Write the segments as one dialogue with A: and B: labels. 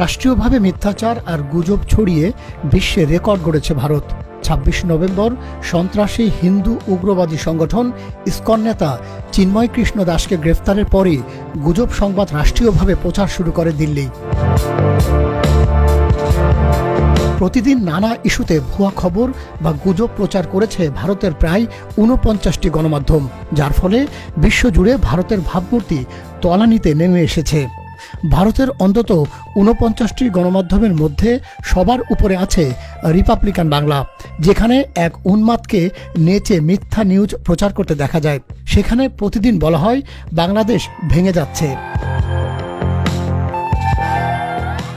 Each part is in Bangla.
A: রাষ্ট্রীয়ভাবে মিথ্যাচার আর গুজব ছড়িয়ে বিশ্বে রেকর্ড গড়েছে ভারত। ছাব্বিশ নভেম্বর সন্ত্রাসী হিন্দু উগ্রবাদী সংগঠন ইসকন নেতা চিন্ময় কৃষ্ণ দাসকে গ্রেফতারের পরই গুজব সংবাদ রাষ্ট্রীয়ভাবে প্রচার শুরু করে দিল্লি। প্রতিদিন নানা ইস্যুতে ভুয়া খবর বা গুজব প্রচার করেছে ভারতের প্রায় ঊনপঞ্চাশটি গণমাধ্যম, যার ফলে বিশ্বজুড়ে ভারতের ভাবমূর্তি তলানিতে নেমে এসেছে। ভারতের অন্তত ঊনপঞ্চাশটি গণমাধ্যমের মধ্যে সবার উপরে আছে রিপাবলিকান বাংলা, যেখানে এক উন্মাদকে নেচে মিথ্যা নিউজ প্রচার করতে দেখা যায়। সেখানে প্রতিদিন বলা হয়, বাংলাদেশ ভেঙে যাচ্ছে।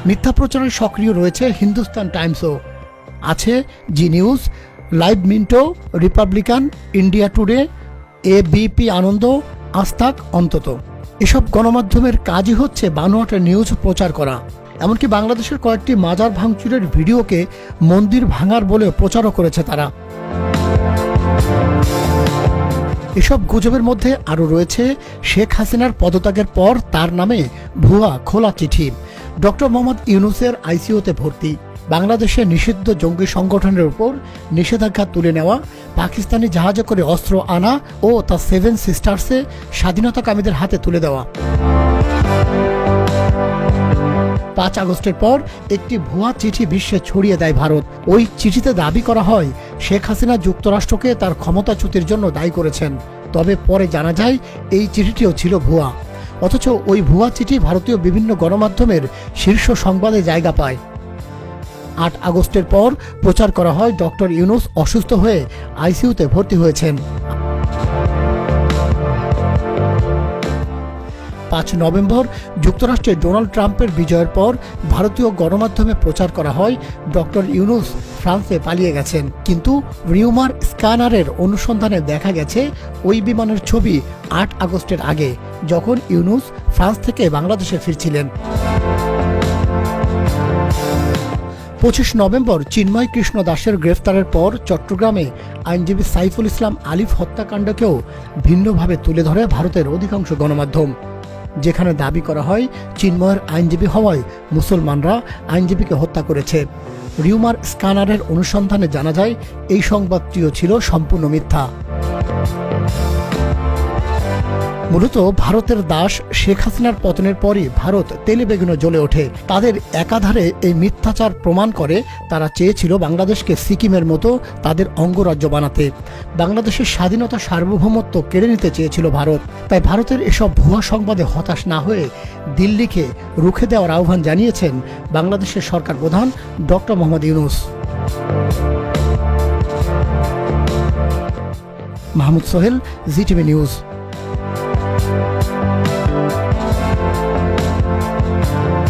A: মিথ্যা প্রচারে সক্রিয় রয়েছে হিন্দুস্তান টাইমসও। আছে Zee news, live mint, Republican, India Today, এ এবিপি আনন্দ আস্তাক অন্তত। এসব গণমাধ্যমের কাজই হচ্ছে বানোয়াটে নিউজ প্রচার করা। এমনকি বাংলাদেশের কয়েকটি মাজার ভাঙচুরের ভিডিওকে মন্দির ভাঙার বলে প্রচারও করেছে তারা। এসব গুজবের মধ্যে আরও রয়েছে, শেখ হাসিনার পদত্যাগের পর তার নামে ভুয়া খোলা চিঠি। ডক্টর মোহাম্মদ ইউনুসের আইসিইউতে ভর্তি। বাংলাদেশের নিষিদ্ধ জঙ্গি সংগঠনের উপর নিষেধাজ্ঞা তুলে নেওয়া, পাকিস্তানি জাহাজে করে অস্ত্র আনা ও তা সেভেন সিস্টার্সে স্বাধীনতাকামীদের হাতে তুলে দেওয়া। পাঁচ আগস্টের পর একটি ভুয়া চিঠি বিশ্বে ছড়িয়ে দেয় ভারত। ওই চিঠিতে দাবি করা হয়, শেখ হাসিনা যুক্তরাষ্ট্রকে তার ক্ষমতাচ্যুতির জন্য দায়ী করেছেন। তবে পরে জানা যায়, এই চিঠিটিও ছিল ভুয়া। অথচ ওই ভুয়া চিঠি ভারতীয় বিভিন্ন গণমাধ্যমের শীর্ষ সংবাদে জায়গা পায়। আট আগস্টের পর প্রচার করা হয় ডক্টর ইউনুস অসুস্থ হয়ে আইসিইউতে ভর্তি হয়েছেন। পাঁচ নভেম্বর যুক্তরাষ্ট্রে ডোনাল্ড ট্রাম্পের বিজয়ের পর ভারতীয় গণমাধ্যমে প্রচার করা হয় ডক্টর ইউনুস ফ্রান্সে পালিয়ে গেছেন। কিন্তু রিউমার স্ক্যানারের অনুসন্ধানে দেখা গেছে, ওই বিমানের ছবি আট আগস্টের আগে, যখন ইউনুস ফ্রান্স থেকে বাংলাদেশে ফিরছিলেন। পঁচিশ নভেম্বর চিন্ময় কৃষ্ণ দাসের গ্রেফতারের পর চট্টগ্রামে আইনজীবী সাইফুল ইসলাম আলিফ হত্যাকাণ্ডকেও ভিন্নভাবে তুলে ধরে ভারতের অধিকাংশ গণমাধ্যম। যেখানে দাবি করা হয়, চিন্ময়ের আইনজীবী হওয়ায় মুসলমানরা আইনজীবীকে হত্যা করেছে। রিউমার স্ক্যানারের অনুসন্ধানে জানা যায়, এই সংবাদটিও ছিল সম্পূর্ণ মিথ্যা। মূলত ভারতের দাস শেখ হাসিনার পতনের পরই ভারত তেলে বেগুনে জ্বলে ওঠে। তাদের একাধারে এই মিথ্যাচার প্রমাণ করে তারা চেয়েছিল বাংলাদেশকে সিকিমের মতো তাদের অঙ্গরাজ্য বানাতে। বাংলাদেশের স্বাধীনতা সার্বভৌমত্ব কেড়ে নিতে চেয়েছিল ভারত। তাই ভারতের এসব ভুয়া সংবাদে হতাশ না হয়ে দিল্লিকে রুখে দেওয়ার আহ্বান জানিয়েছেন বাংলাদেশের সরকার প্রধান doctor Mohammad Yunus. Mahmud Sohel GTV news. you